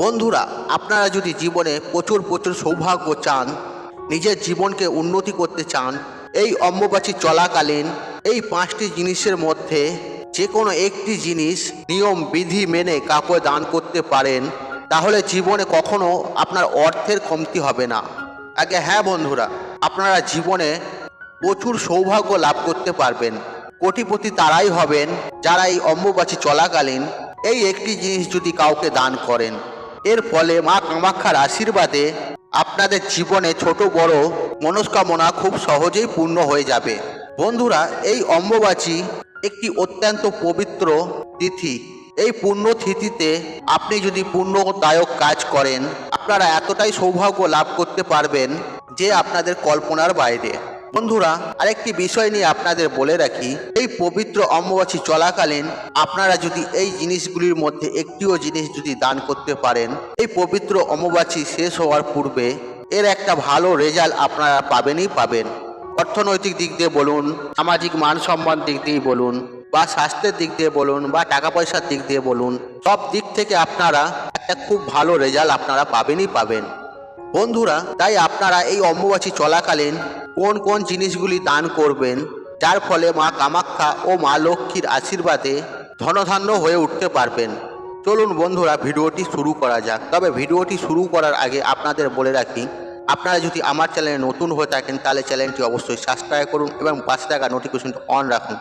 বন্ধুরা, আপনারা যদি জীবনে প্রচুর প্রচুর সৌভাগ্য চান, নিজের জীবনকে উন্নতি করতে চান, এই অম্বুবাচী চলাকালীন এই পাঁচটি জিনিসের মধ্যে যে কোনো একটি জিনিস, নিয়ম, বিধি মেনে কাউকে দান করতে পারেন, তাহলে জীবনে কখনো আপনার অর্থের কমতি হবে না। আগে হ্যাঁ বন্ধুরা, আপনারা জীবনে প্রচুর সৌভাগ্য লাভ করতে পারবেন। কোটিপতি তারাই হবেন যারা এই অম্বুবাচী চলাকালীন এই একটি জিনিস যদি কাউকে দান করেন। এর ফলে মা কামাক্ষার আশীর্বাদে আপনাদের জীবনে ছোট বড় মনস্কামনা খুব সহজেই পূর্ণ হয়ে যাবে। বন্ধুরা, এই অম্বুবাচী একটি অত্যন্ত পবিত্র তিথি। এই পুণ্য তিথিতে আপনি যদি পুণ্যদায়ক কাজ করেন, আপনারা এতটাই সৌভাগ্য লাভ করতে পারবেন যে আপনাদের কল্পনার বাইরে। বন্ধুরা, আরেকটি বিষয় নিয়ে আপনাদের বলে রাখি, এই পবিত্র অম্বুবাচী চলাকালীন আপনারা যদি এই জিনিসগুলির মধ্যে একটিও জিনিস যদি দান করতে পারেন, এই পবিত্র অম্বুবাচী শেষ হওয়ার পূর্বে এর একটা ভালো রেজাল্ট আপনারা পাবেনই পাবেন। অর্থনৈতিক দিক দিয়ে বলুন, সামাজিক মান সম্মান দিক দিয়ে বলুন, বা স্বাস্থ্যের দিক দিয়ে বলুন, বা টাকা পয়সার দিক দিয়ে বলুন, সব দিক থেকে আপনারা একটা খুব ভালো রেজাল্ট আপনারা পাবেনই পাবেন। বন্ধুরা, তাই আপনারা এই অম্বুবাচী চলাকালীন কোন কোন জিনিসগুলি দান করবেন, যার ফলে মা কামাখ্যা ও মা লক্ষ্মীর আশীর্বাদে ধনধান্য হয়ে উঠতে পারবেন। চলুন বন্ধুরা, ভিডিওটি শুরু করা যাক। তবে ভিডিওটি শুরু করার আগে আপনাদের বলে রাখি, আপনারা যদি আমার চ্যানেলে নতুন হয়ে থাকেন, তাহলে চ্যানেলটি অবশ্যই সাবস্ক্রাইব করুন এবং পাঁচ টাকা নোটিফিকেশনটা অন রাখুন।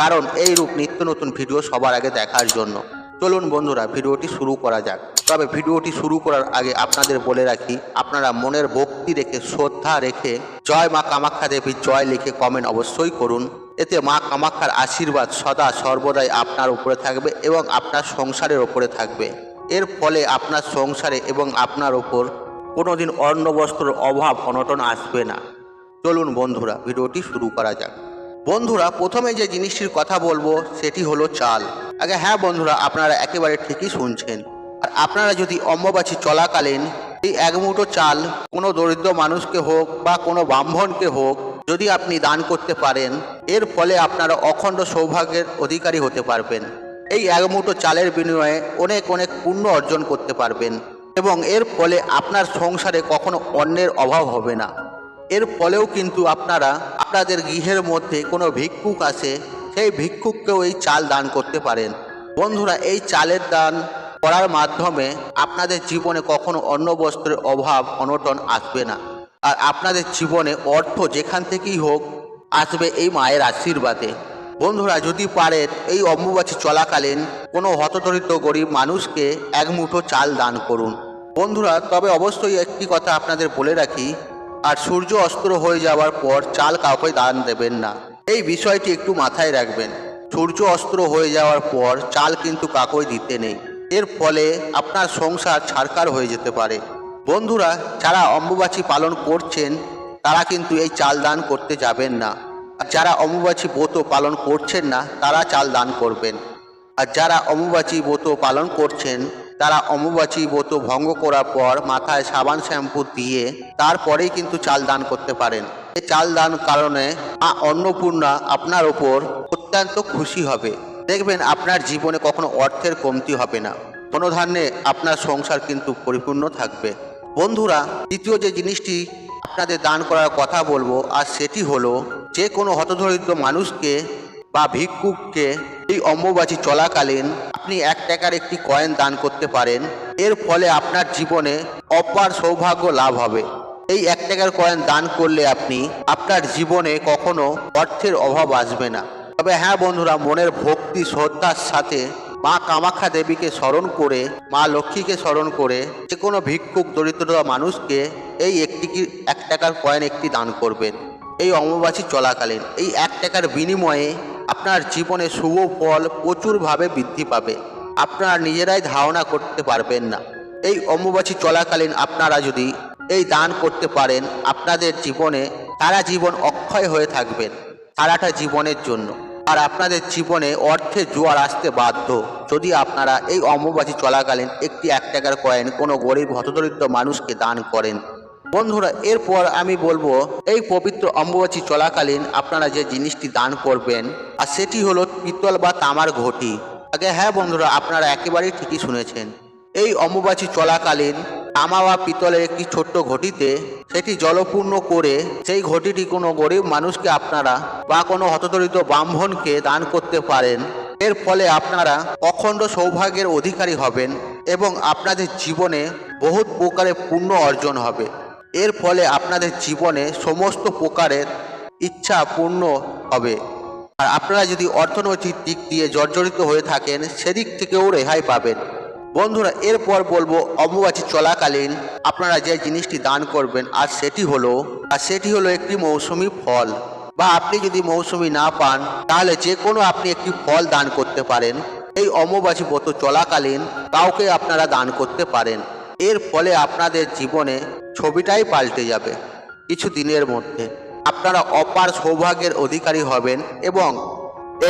কারণ এই রূপ নিত্য নতুন ভিডিও সবার আগে দেখার জন্য। চলুন বন্ধুরা, ভিডিওটি শুরু করা যাক। তবে ভিডিওটি শুরু করার আগে আপনাদের বলে রাখি, আপনারা মনের ভক্তি রেখে, শ্রদ্ধা রেখে, জয় মা কামাখ্যা দেবীর জয় লিখে কমেন্ট অবশ্যই করুন। এতে মা কামাখ্যার আশীর্বাদ সদা সর্বদাই আপনার উপরে থাকবে এবং আপনার সংসারের ওপরে থাকবে। এর ফলে আপনার সংসারে এবং আপনার ওপর কোনোদিন অন্ন বস্ত্রের অভাব, অনটন আসবে না। চলুন বন্ধুরা, ভিডিওটি শুরু করা যাক। বন্ধুরা, প্রথমে যে জিনিসটির কথা বলব, সেটি হলো চাল। আগে হ্যাঁ বন্ধুরা, আপনারা একেবারে ঠিকই শুনছেন। আর আপনারা যদি অম্বুবাচী চলাকালীন এই এক মুঠো চাল কোনো দরিদ্র মানুষকে হোক বা কোনো ব্রাহ্মণকে হোক যদি আপনি দান করতে পারেন, এর ফলে আপনারা অখণ্ড সৌভাগ্যের অধিকারী হতে পারবেন। এই এক মুঠো চালের বিনিময়ে অনেক অনেক পুণ্য অর্জন করতে পারবেন এবং এর ফলে আপনার সংসারে কখনো অন্যের অভাব হবে না। এর ফলেও কিন্তু আপনারা, আপনাদের গৃহের মধ্যে কোনো ভিক্ষুক আসে সেই ভিক্ষুককেও এই চাল দান করতে পারেন। বন্ধুরা, এই চালের দান করার মাধ্যমে আপনাদের জীবনে কখনো অন্ন বস্ত্রের অভাব, অনটন আসবে না। আর আপনাদের জীবনে অর্থ যেখান থেকেই হোক আসবে এই মায়ের আশীর্বাদে। বন্ধুরা, যদি পারেন এই অম্বুবাচী চলাকালীন কোনো হতদরিদ্র গরিব মানুষকে এক মুঠো চাল দান করুন। বন্ধুরা, তবে অবশ্যই একটি কথা আপনাদের বলে রাখি, আর সূর্য অস্ত্র হয়ে যাওয়ার পর চাল কাউকে দান দেবেন না। এই বিষয়টি একটু মাথায় রাখবেন। সূর্য অস্ত্র হয়ে যাওয়ার পর চাল কিন্তু কাকই দিতে নেই। এর ফলে আপনার সংসার ছাড়কার হয়ে যেতে পারে। বন্ধুরা, যারা অম্বুবাচী পালন করছেন, তারা কিন্তু এই চাল দান করতে যাবেন না। আর যারা অম্বুবাচী ব্রত পালন করছেন না, তারা চাল দান করবেন। আর যারা অম্বুবাচী ব্রত পালন করছেন, তারা অম্বুবাচী ব্রত ভঙ্গ করার পর মাথায় সাবান শ্যাম্পু দিয়ে তারপরেই কিন্তু চাল দান করতে পারেন। চাল দান কারণে মা অন্নপূর্ণা আপনার ওপর অত্যন্ত খুশি হবে। দেখবেন আপনার জীবনে কখনো অর্থের কমতি হবে না। কোনো ধান্যে আপনার সংসার কিন্তু পরিপূর্ণ থাকবে। বন্ধুরা, দ্বিতীয় যে জিনিসটি আপনাদের দান করার কথা বলব, আর সেটি হলো যে কোনো হতদরিদ্র মানুষকে বা ভিক্ষুককে এই অম্বুবাচী চলাকালীন আপনি এক টাকার একটি কয়েন দান করতে পারেন। এর ফলে আপনার জীবনে অপার সৌভাগ্য লাভ হবে। এই এক টাকার কয়েন দান করলে আপনি আপনার জীবনে কখনো অর্থের অভাব আসবে না। তবে হ্যাঁ বন্ধুরা, মনের ভক্তি, শ্রদ্ধার সাথে মা কামাখ্যা দেবীকে স্মরণ করে, মা লক্ষ্মীকে স্মরণ করে যে কোনো ভিক্ষুক দরিদ্রতা মানুষকে এই একটি এক টাকার কয়েন একটি দান করবেন। এই অম্বুবাচী চলাকালীন, এই এক টাকার বিনিময়ে আপনার জীবনে শুভ ফল প্রচুরভাবে বৃদ্ধি পাবে। আপনারা নিজেরাই ধারণা করতে পারবেন না। এই অম্বুবাচী চলাকালীন আপনারা যদি এই দান করতে পারেন আপনাদের জীবনে, তারা জীবন অক্ষয় হয়ে থাকবেন সারাটা জীবনের জন্য। আর আপনাদের জীবনে অর্থের জোয়ার আসতে বাধ্য। যদি আপনারা এই অম্বুবাচী চলাকালীন একটি এক টাকার কয়েন কোনো গরিব হতদরিদ্র মানুষকে দান করেন। বন্ধুরা, এরপর আমি বলব, এই পবিত্র অম্বুবাচী চলাকালীন আপনারা যে জিনিসটি দান করবেন, আর সেটি হলো পিতল বা তামার ঘটি। আগে হ্যাঁ বন্ধুরা, আপনারা একেবারেই ঠিকই শুনেছেন। এই অম্বুবাচী চলাকালীন তামা বা পিতলের একটি ছোট্ট ঘটিতে সেটি জলপূর্ণ করে সেই ঘটিটি কোনো গরিব মানুষকে আপনারা বা কোনো হতদরিদ্র ব্রাহ্মণকে দান করতে পারেন। এর ফলে আপনারা অখণ্ড সৌভাগ্যের অধিকারী হবেন এবং আপনাদের জীবনে বহুত প্রকারের পুণ্য অর্জন হবে। এর ফলে আপনাদের জীবনে সমস্ত প্রকারের ইচ্ছা পূর্ণ হবে। আর আপনারা যদি অর্থনৈতিক দিক দিয়ে জর্জরিত হয়ে থাকেন, সেদিক থেকেও রেহাই পাবেন। বন্ধুরা, এরপর বলব অম্বুবাচী চলাকালীন আপনারা যে জিনিসটি দান করবেন, আর সেটি হলো, আর সেটি হলো একটি মৌসুমি ফল। বা আপনি যদি মৌসুমি না পান, তাহলে যে কোনো আপনি একটি ফল দান করতে পারেন। এই অম্বুবাচী ব্রত চলাকালীন কাউকে আপনারা দান করতে পারেন। এর ফলে আপনাদের জীবনে ছবিটাই পাল্টে যাবে কিছু দিনের মধ্যে। আপনারা অপার সৌভাগ্যের অধিকারী হবেন এবং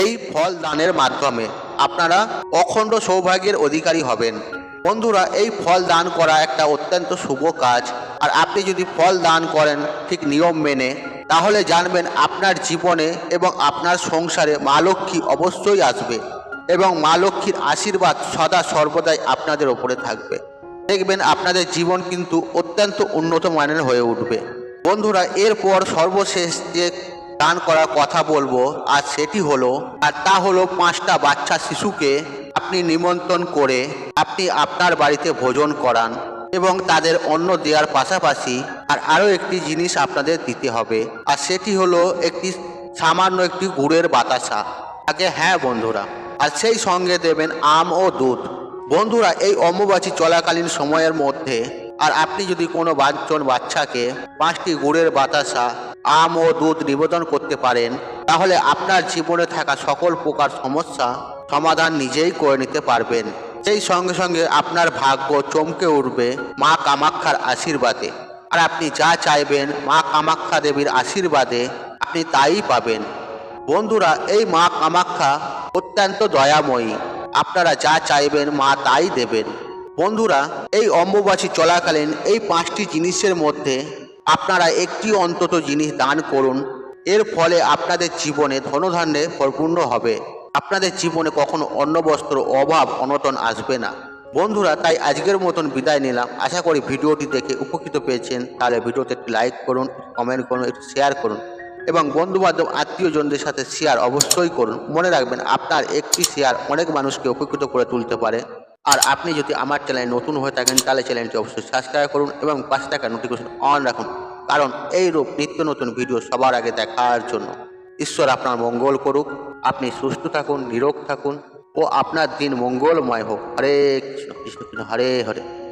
এই ফল দানের মাধ্যমে আপনারা অখণ্ড সৌভাগ্যের অধিকারী হবেন। বন্ধুরা, এই ফল দান করা একটা অত্যন্ত শুভ কাজ। আর আপনি যদি ফল দান করেন ঠিক নিয়ম মেনে, তাহলে জানবেন আপনার জীবনে এবং আপনার সংসারে মা লক্ষ্মী অবশ্যই আসবে এবং মা লক্ষ্মীর আশীর্বাদ সদা সর্বদাই আপনাদের ওপরে থাকবে। দেখবেন আপনাদের জীবন কিন্তু অত্যন্ত উন্নত মানের হয়ে উঠবে। বন্ধুরা, এরপর সর্বশেষ যে দান করার কথা বলব, আর সেটি হলো, আর তা হলো পাঁচটা বাচ্চা শিশুকে আপনি নিমন্ত্রণ করে আপনি আপনার বাড়িতে ভোজন করান এবং তাদের অন্ন দেওয়ার পাশাপাশি আর আরও একটি জিনিস আপনাদের দিতে হবে, আর সেটি হলো একটি সামান্য একটি গুড়ের বাতাসা। আগে হ্যাঁ বন্ধুরা, আর সেই সঙ্গে দেবেন আম ও দুধ। বন্ধুরা, এই অম্বুবাচী চলাকালীন সময়ের মধ্যে, আর আপনি যদি কোনো বাচ্চন বাচ্চাকে পাঁচটি গুড়ের বাতাসা আম ও দুধ নিবেদন করতে পারেন, তাহলে আপনার জীবনে থাকা সকল প্রকার সমস্যা সমাধান নিজেই করে নিতে পারবেন। সেই সঙ্গে সঙ্গে আপনার ভাগ্য চমকে উঠবে মা কামাক্ষার আশীর্বাদে। আর আপনি যা চাইবেন মা কামাক্ষা দেবীর আশীর্বাদে আপনি তাই পাবেন। বন্ধুরা, এই মা কামাখ্যা অত্যন্ত দয়াময়ী। আপনারা যা চাইবেন মা তাই দেবেন। বন্ধুরা, এই অম্বুবাসী চলাকালীন এই পাঁচটি জিনিসের মধ্যে আপনারা একটি অন্তত জিনিস দান করুন। এর ফলে আপনাদের জীবনে ধনধান্যে পরিপূর্ণ হবে। আপনাদের জীবনে কখনো অন্ন বস্ত্র অভাব, অনটন আসবে না। বন্ধুরা, তাই আজকের মতন বিদায় নিলাম। আশা করি ভিডিওটি দেখে উপকৃত পেয়েছেন। তাহলে ভিডিওতে একটি লাইক করুন কমেন্ট করুন, একটু শেয়ার করুন। এবং বন্ধু বান্ধব আত্মীয়জনদের সাথে শেয়ার অবশ্যই করুন। মনে রাখবেন, আপনার একটি শেয়ার অনেক মানুষকে উপকৃত করে তুলতে পারে। আর আপনি যদি আমার চ্যানেলে নতুন হয়ে থাকেন, তাহলে চ্যানেলটি অবশ্যই সাবস্ক্রাইব করুন এবং পাশে থাকা নোটিফিকেশন অন রাখুন। কারণ এই রূপ নিত্য নতুন ভিডিও সবার আগে দেখার জন্য। ঈশ্বর আপনার মঙ্গল করুক, আপনি সুস্থ থাকুন, নিরোগ থাকুন, ও আপনার দিন মঙ্গলময় হোক। হরে কৃষ্ণ কৃষ্ণ কৃষ্ণ, হরে হরে।